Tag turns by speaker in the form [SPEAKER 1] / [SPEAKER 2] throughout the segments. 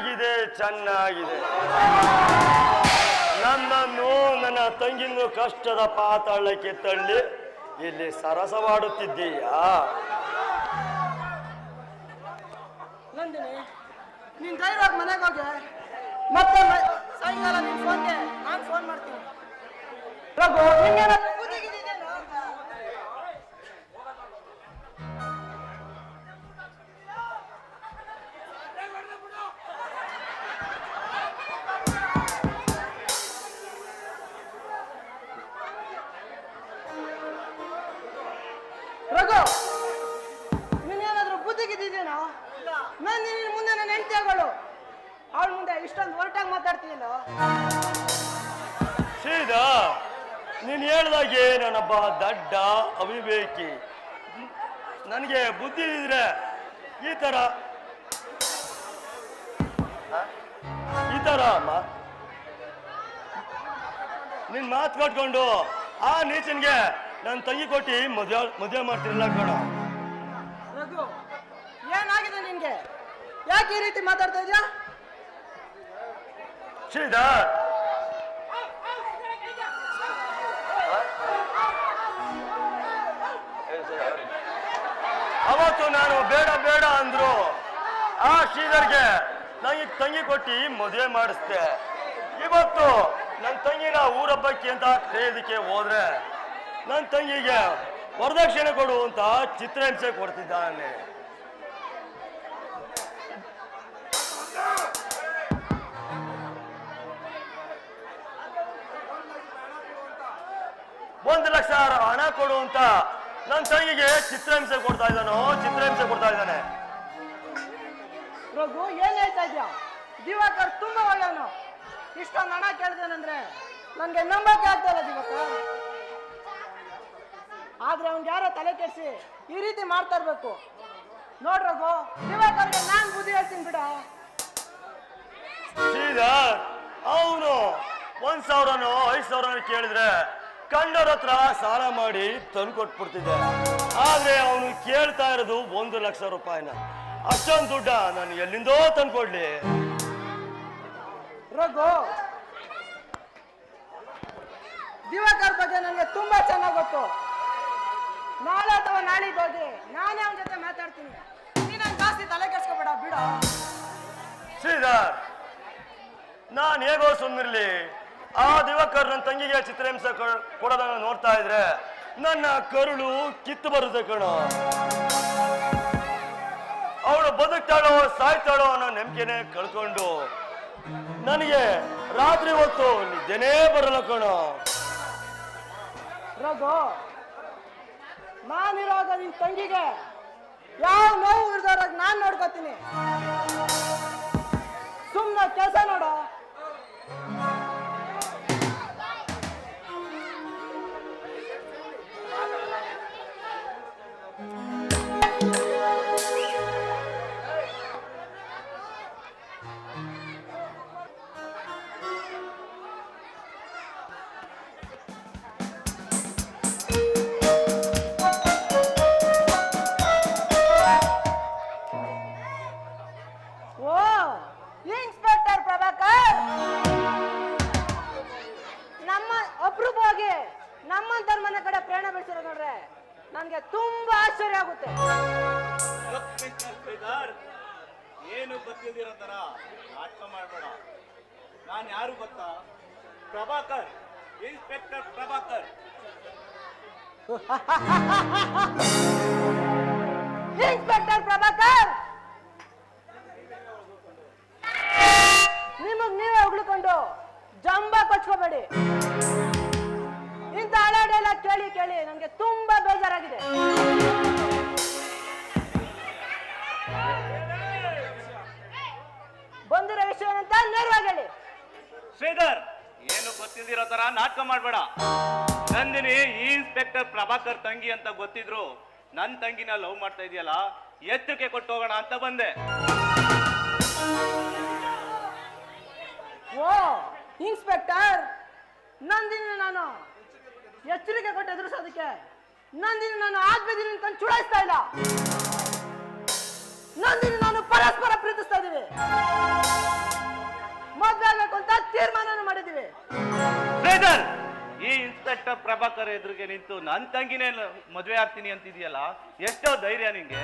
[SPEAKER 1] ಚೆನ್ನಾಗಿದೆ ಚೆನ್ನಾಗಿದೆ. ನನ್ನನ್ನು, ನನ್ನ ತಂಗಿನ ಕಷ್ಟದ ಪಾತಾಳಕ್ಕೆ ತಳ್ಳಿ, ಇಲ್ಲಿ ಸರಸವಾಡುತ್ತಿದ್ದೀಯಾ?
[SPEAKER 2] ನಂದಿನಿ, ನೀನ್ ಧೈರ್ಯವಾಗಿ ಮನೆಗೆ ಹೋಗಿ, ಮತ್ತೆ ಸಾಯಂಕಾಲ ನಿನ್ ಫೋನ್ಗೆ ನಾನು ಫೋನ್ ಮಾಡ್ತೀನಿ. ರಘು ನೀನೇನಾದ್ರೂ ಬುದ್ಧಿಗಿದ್ದೀನಾ ನಾನು ನಿನ್ನ ಮುಂದೆ ನನ್ನ ಹೆಂಡತಿ ಆಗೋಳು. ಅವಳ ಮುಂದೆ ಇಷ್ಟೊಂದು ಹೊರಟಾಗಿ ಮಾತಾಡ್ತೀಯಲ್ಲ?
[SPEAKER 1] ಸೀದಾ, ನೀನು ಹೇಳ್ದಾಗೆ ನಾನೊಬ್ಬ ದಡ್ಡ ಅವಿವೇಕಿ. ನನಗೆ ಬುದ್ಧಿ ಇದ್ರೆ ಈ ಥರ? ಈ ಥರ ಅಮ್ಮ. ನಿನ್ ಮಾತು ಕಟ್ಕೊಂಡು ಆ ನೀಚನ್ಗೆ ನನ್ನ ತಂಗಿ ಕೊಟ್ಟು ಮದುವೆ ಮದುವೆ ಮಾಡ್ತಿರಲ್ಲ ಕಣ.
[SPEAKER 2] ರಘು ಏನಾಗಿದೆ ನಿನ್ಗೆ? ಯಾಕೆ ಈ ರೀತಿ ಮಾತಾಡ್ತಾ ಇದ್ಯಾ?
[SPEAKER 1] ಶ್ರೀಧರ್! ಅವತ್ತು ನಾನು ಬೇಡ ಬೇಡ ಅಂದ್ರು. ಆ ಶ್ರೀಧರ್ಗೆ ನನಗೆ ತಂಗಿ ಕೊಟ್ಟು ಮದುವೆ ಮಾಡಿಸ್ತೆ ಇವತ್ತು ನನ್ನ ತಂಗಿನ ಊರಬ್ಬಕ್ಕೆ ಅಂತ ಕರೆಯೋದಕ್ಕೆ ಹೋದ್ರೆ ನನ್ನ ತಂಗಿಗೆ ವರದಕ್ಷಿಣೆ ಕೊಡು ಅಂತ ಚಿತ್ರಹಿಂಸೆ ಕೊಡ್ತಿದ್ದಾನೆ. ಒಂದು ಲಕ್ಷ ಹಣ ಕೊಡು ಅಂತ ನನ್ನ ತಂಗಿಗೆ ಚಿತ್ರಹಿಂಸೆ ಕೊಡ್ತಾ ಇದ್ದಾನೋ ಚಿತ್ರಹಿಂಸೆ ಕೊಡ್ತಾ ಇದ್ದಾನೆ.
[SPEAKER 2] ರಘು, ಏನ್ ಹೇಳ್ತಾ ಇದ್ಯಾ? ದಿವಾಕರ್ ತುಂಬಾ ಒಳ್ಳೆಯವನು. ಇಷ್ಟೊಂದು ಹಣ ಕೇಳ್ದೇನಂದ್ರೆ ನನ್ಗೆ ನಂಬಕ್ಕೆ ಆಗ್ತಾ ಇಲ್ಲ ದಿವಾಕರ್. ಆದ್ರೆ ಅವ್ನ್ ಯಾರೋ ತಲೆ ಕೆಡಿಸಿ ಈ ರೀತಿ ಮಾಡ್ತಾ ಇರ್ಬೇಕು. ನೋಡ್ರಪ್ಪ ದಿವಾಕರ್ಗೆ ನಾನ್ ಬುದ್ಧಿ ಹೇಳ್ತೀನಿ ಬಿಡ.
[SPEAKER 1] ಶ್ರೀಧರ್ ಅವನು ಒಂದ್ ಸಾವಿರನೋ ಐದ್ ಸಾವಿರನೋ ಕೇಳಿದ್ರೆ ಕಂಡವ್ರ ಹತ್ರ ಸಾಲ ಮಾಡಿ ತಂದು ಕೊಟ್ಬಿಡ್ತಿದ್ದೆ. ಆದ್ರೆ ಅವನು ಕೇಳ್ತಾ ಇರೋದು ಒಂದು ಲಕ್ಷ ರೂಪಾಯಿನ. ಅಷ್ಟೊಂದು ದುಡ್ಡ ನಾನು ಎಲ್ಲಿಂದೋ ತಂದ್ಕೊಡ್ಲಿ
[SPEAKER 2] ರಘು ದಿವಾಕರ್ ಬಗ್ಗೆ ನನಗೆ ತುಂಬಾ ಚೆನ್ನಾಗಿ ಗೊತ್ತು. ನಾಳೆ ಅಥವಾ ನಾಳಿದ್ದು ಹೋಗಿ ನಾನೇ ಅವನ ಜೊತೆ ಮಾತಾಡ್ತೀನಿ. ನೀನು ಜಾಸ್ತಿ ತಲೆ ಕೆಡ್ಸ್ಕೊಬೇಡ ಬಿಡ.
[SPEAKER 1] ಶ್ರೀಧರ್ ನಾನು ಹೇಗೋ ಸುಮ್ಮನಿರ್ಲಿ ಆ ದಿವಾಕರ್ ನನ್ನ ತಂಗಿಗೆ ಚಿತ್ರಹಿಂಸೆ ಕೊಡೋದನ್ನ ನೋಡ್ತಾ ಇದ್ರೆ ನನ್ನ ಕರುಳು ಕಿತ್ತು ಬರುತ್ತೆ ಕಣೋ. ಅವಳು ಬದುಕ್ತಾಳೋ ಸಾಯ್ತಾಳೋ ಅನ್ನೋ ನಂಬಿಕೆನೆ ಕಳ್ಕೊಂಡು ನನಗೆ ರಾತ್ರಿ ಹೊತ್ತು ನಿದ್ದೆನೇ ಬರಲ್ಲ ಕಣೋ.
[SPEAKER 2] ರಘು ನಾನಿರುವಾಗ ನಿನ್ ತಂಗಿಗೆ ಯಾವ ನೋವು ಇರ್ದವ್ರಾಗ ನಾನ್ ನೋಡ್ಕೋತೀನಿ. ಸುಮ್ಮನೆ ಕೆಲಸ ನೋಡು. ನನ್ಗೆ ತುಂಬಾ ಆಶ್ಚರ್ಯ ಆಗುತ್ತೆ.
[SPEAKER 3] ಏನು ಗೊತ್ತಿಲ್ದಿರೋ ತರ ನಾಟಕ ಮಾಡಬೇಡ. ನಾನು ಯಾರು ಗೊತ್ತಾ? ಪ್ರಭಾಕರ್ ಇನ್ಸ್ಪೆಕ್ಟರ್ ಪ್ರಭಾಕರ್.
[SPEAKER 2] ಇನ್ಸ್ಪೆಕ್ಟರ್ ಪ್ರಭಾಕರ್! ನಿಮಗ್ ನೀವೇ ಉಗ್ಳಿಕೊಂಡು ಜಂಬ ಕೊಚ್ಕೋಬೇಡಿ. ಇಂಥ ಹಳೆ ಡೈಲಾಗ್ ಕೇಳಿ ಕೇಳಿ ನನಗೆ ತುಂಬಾ ಬೇಜಾರಾಗಿದೆ ಬಂದಿರೋ ವಿಷಯವಂತ ನೇರವಾಗಿ ಹೇಳಿ
[SPEAKER 3] ಶ್ರೀಧರ್ ಏನು ಗೊತ್ತಿಲ್ದಿರೋ ತರ ನಾಟಕ ಮಾಡಬೇಡ. ನಂದಿನಿ ಈ ಇನ್ಸ್ಪೆಕ್ಟರ್ ಪ್ರಭಾಕರ್ ತಂಗಿ ಅಂತ ಗೊತ್ತಿದ್ರು ನನ್ನ ತಂಗಿನ ಲವ್ ಮಾಡ್ತಾ ಇದೆಯಲ್ಲ ಎಚ್ಚರಿಕೆ ಕೊಟ್ಟು ಹೋಗೋಣ ಅಂತ ಬಂದೆ.
[SPEAKER 2] ಓ ಇನ್ಸ್ಪೆಕ್ಟರ್ ನಂದಿನಿ ನಾನು. ಎಚ್ಚರಿಕೆ ಕೊಟ್ಟು ಎದುರಿಸೋದಕ್ಕೆ. ನಂದಿನಿ ನಾನು ಆಗ್ಬೇದಿನಿ ಅಂತ ಚುಡಾಯಿಸ್ತಾ ಇಲ್ಲ. ನಂದಿನಿ ನಾನು ಪರಸ್ಪರ ಪ್ರೀತಿಸ್ತಾ ಇದ್ದೀವಿ ಮದ್ವೆ ಆಗ್ಬೇಕು ಅಂತ ತೀರ್ಮಾನ ಮಾಡಿದ್ದೀವಿ.
[SPEAKER 3] ಶ್ರೀಧರ್ ಈ ಇನ್ಸ್ಪೆಕ್ಟರ್ ಪ್ರಭಾಕರ್ ಎದುರಿಗೆ ನಿಂತು ನನ್ನ ತಂಗಿನೇ ಮದುವೆ ಆಗ್ತೀನಿ ಅಂತಿದೆಯಲ್ಲ? ಎಷ್ಟೋ ಧೈರ್ಯ ನಿಂಗೆ.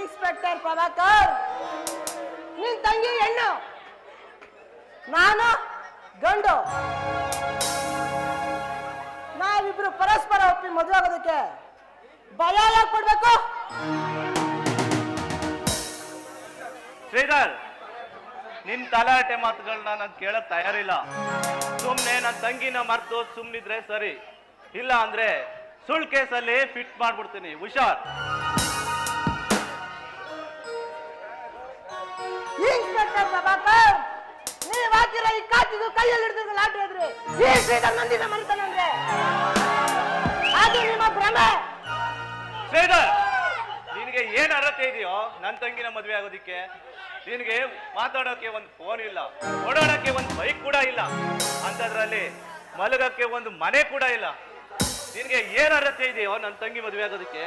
[SPEAKER 2] ಇನ್ಸ್ಪೆಕ್ಟರ್ ಪ್ರಭಾಕರ್ ನಿನ್ ತಂಗಿ ಹೆಣ್ಣು. ನಾನು ಗಂಡು. ಪರಸ್ಪರ ಒಪ್ಪಿ ಮದುವೆ ಆಗೋದಕ್ಕೆ ಭಯ ಯಾಕೆ ಪಡ್ಬೇಕು?
[SPEAKER 3] ಶ್ರೀಧರ್ ನಿನ್ ತಲಾಟೆ ಮಾತುಗಳನ್ನ ನಾನು ಕೇಳಕ್ ತಯಾರಿಲ್ಲ. ಸುಮ್ನೆ ನನ್ನ ತಂಗಿನ ಮರ್ತು ಸುಮ್ನಿದ್ರೆ ಸರಿ. ಇಲ್ಲ ಅಂದ್ರೆ ಸುಳ್ ಕೇಸಲ್ಲಿ ಫಿಟ್ ಮಾಡ್ಬಿಡ್ತೀನಿ. ಹುಷಾರ್.
[SPEAKER 2] ಇನ್ಸ್ಪೆಕ್ಟರ್ ಪ್ರಭಾಕರ್ ನೀವ್ ಹಾಕಿರೋ ಈ ಕಾತಿಗೂ ಕೈಯಲ್ಲಿ ಹಿಡಿದ್ರೆ ಲಾಟ್ರಿ ಆದ್ರೆ ಈ ಶ್ರೀಧರ್ ನಂದಿನ
[SPEAKER 3] ಶ್ರೀಧರ್, ನಿನಗೆ ಏನ್ ಅರ್ಹತೆ ಇದೆಯೋ ನನ್ನ ತಂಗಿನ ಮದುವೆ ಆಗೋದಿಕ್ಕೆ, ನಿನಗೆ ಮಾತಾಡೋಕೆ ಒಂದು ಫೋನ್ ಇಲ್ಲ, ಓಡಾಡೋಕೆ ಒಂದು ಬೈಕ್ ಕೂಡ ಇಲ್ಲ, ಅಂತದ್ರಲ್ಲಿ ಮಲಗಕ್ಕೆ ಒಂದು ಮನೆ ಕೂಡ ಇಲ್ಲ. ನಿನಗೆ ಏನ್ ಅರ್ಹತೆ ಇದೆಯೋ ನನ್ನ ತಂಗಿ ಮದುವೆ ಆಗೋದಕ್ಕೆ?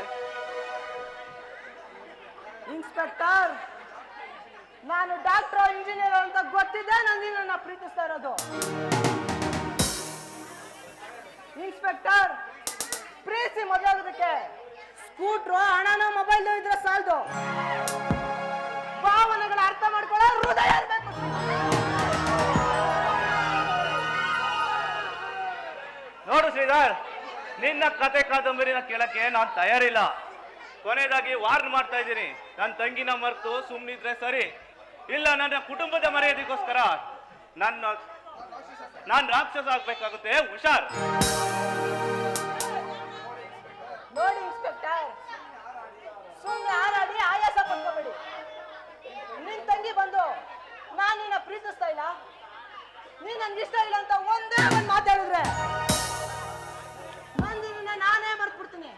[SPEAKER 2] ಇನ್ಸ್ಪೆಕ್ಟರ್, ನಾನು ಡಾಕ್ಟರ್ ಇಂಜಿನಿಯರ್ ಅಂತ ಗೊತ್ತಿದ್ದೆ ನನ್ನ ಪ್ರೀತಿಸ್ತಾ ಇರೋದು. ಇನ್ಸ್ಪೆಕ್ಟರ್, ಪ್ರೀತಿ ಮದುವೆ ಆಗೋದಕ್ಕೆ ಸ್ಕೂಟ್ರು ಹಣನೋ ಮೊಬೈಲ್ ಇದ್ರೆ ಸಾಲದು. ಭಾವನೆಗಳ ಅರ್ಥ ಮಾಡ್ಕೊಳ್ಳೋ ಹೃದಯ ಇರ್ಬೇಕು.
[SPEAKER 3] ನೋಡು ಶ್ರೀಧರ್ ನಿನ್ನ ಕತೆ ಕಾದಂಬರಿನ ಕೇಳಕ್ಕೆ ನಾನು ತಯಾರಿಲ್ಲ. ಕೊನೆಯದಾಗಿ ವಾರ್ನ್ ಮಾಡ್ತಾ ಇದ್ದೀನಿ. ನನ್ನ ತಂಗಿನ ಮರೆತು ಸುಮ್ಮನಿದ್ರೆ ಸರಿ. ಇಲ್ಲ ನನ್ನ ಕುಟುಂಬದ ಮರ್ಯಾದೆಗೋಸ್ಕರ ನನ್ನ ನಾನು ರಾಕ್ಷಸ ಆಗ್ಬೇಕಾಗುತ್ತೆ ಹುಷಾರ್.
[SPEAKER 2] ನೋಡಿ ಸುಮ್ಮನೆ ಹಾರಾಡಿ ಆಯಾಸ ಪಡ್ಕೋಬೇಡಿ. ನಿನ್ ತಂಗಿ ಬಂದು, ನಾನು ನಿನ್ನ ಪ್ರೀತಿಸ್ತಾ ಇಲ್ಲ? ನೀನ್ ನನ್ಗೆ ಇಷ್ಟ ಇಲ್ಲ ಅಂತ ಒಂದೇ ಒಂದು ಮಾತಾಡಿದ್ರೆ ನಂದಿನ ನಾನೇ ಮರ್ತ್ಬಿಡ್ತೀನಿ.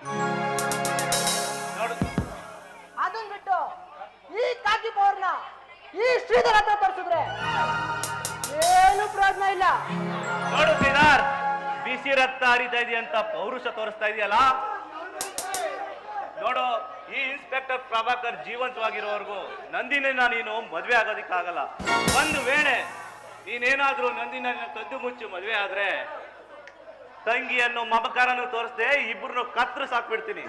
[SPEAKER 2] ಅದನ್ ಬಿಟ್ಟು ಈ ಕಾಕಿ ಪೌರ್ನ ಈ ಶ್ರೀಧರ್ ಹತ್ರ ತೋರಿಸಿದ್ರೆ ಏನು ಪ್ರಯೋಜನ ಇಲ್ಲ.
[SPEAKER 3] ನೋಡು ಶ್ರೀಧರ್, ಬಿಸಿ ರಕ್ತ ಹರಿತಾ ಇದೆಯಂತ ಪೌರುಷ ತೋರಿಸ್ತಾ ಇದೆಯಲ್ಲ? ನೋಡು ಈ ಇನ್ಸ್ಪೆಕ್ಟರ್ ಪ್ರಭಾಕರ್ ಜೀವಂತವಾಗಿರೋವರೆಗೂ ನಂದಿನಿನ ನೀನು ಮದುವೆ ಆಗೋದಿಕ್ಕಾಗಲ್ಲ ಒಂದು ವೇಳೆ ನೀನೇನಾದ್ರೂ ನಂದಿನ ತದ್ದು ಮುಚ್ಚು ಮದುವೆ ಆದ್ರೆ ತಂಗಿಯನ್ನು ಮಮಕಾರನು ತೋರಿಸ್ದೆ ಇಬ್ಬರನ್ನು ಕತ್ರ ಸಾಕ್ಬಿಡ್ತೀನಿ.